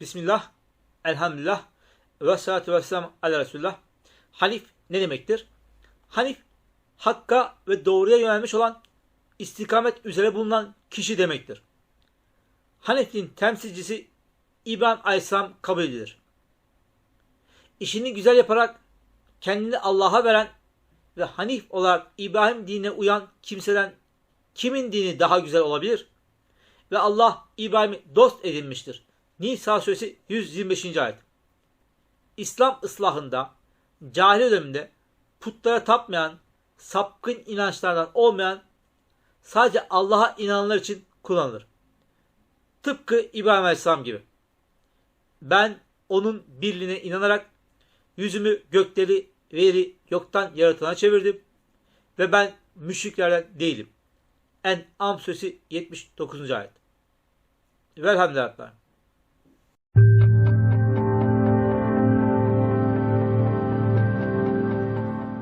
Bismillah, elhamdülillah, ve salatu ve selam ala Resulullah. Hanif ne demektir? Hanif, hakka ve doğruya yönelmiş olan, istikamet üzere bulunan kişi demektir. Hanif'in temsilcisi İbrahim Aleyhisselam kabul edilir. İşini güzel yaparak kendini Allah'a veren ve Hanif olarak İbrahim dinine uyan kimseden kimin dini daha güzel olabilir? Ve Allah İbrahim'i dost edinmiştir. Nisa suresi 125. ayet. İslam ıslahında cahil döneminde putlara tapmayan, sapkın inançlardan olmayan sadece Allah'a inananlar için kullanılır. Tıpkı İbrahim Aleyhisselam gibi. Ben onun birliğine inanarak yüzümü gökleri ve yeri yoktan yaratana çevirdim ve ben müşriklerden değilim. En-Am suresi 79. ayet. Velhamdülillah.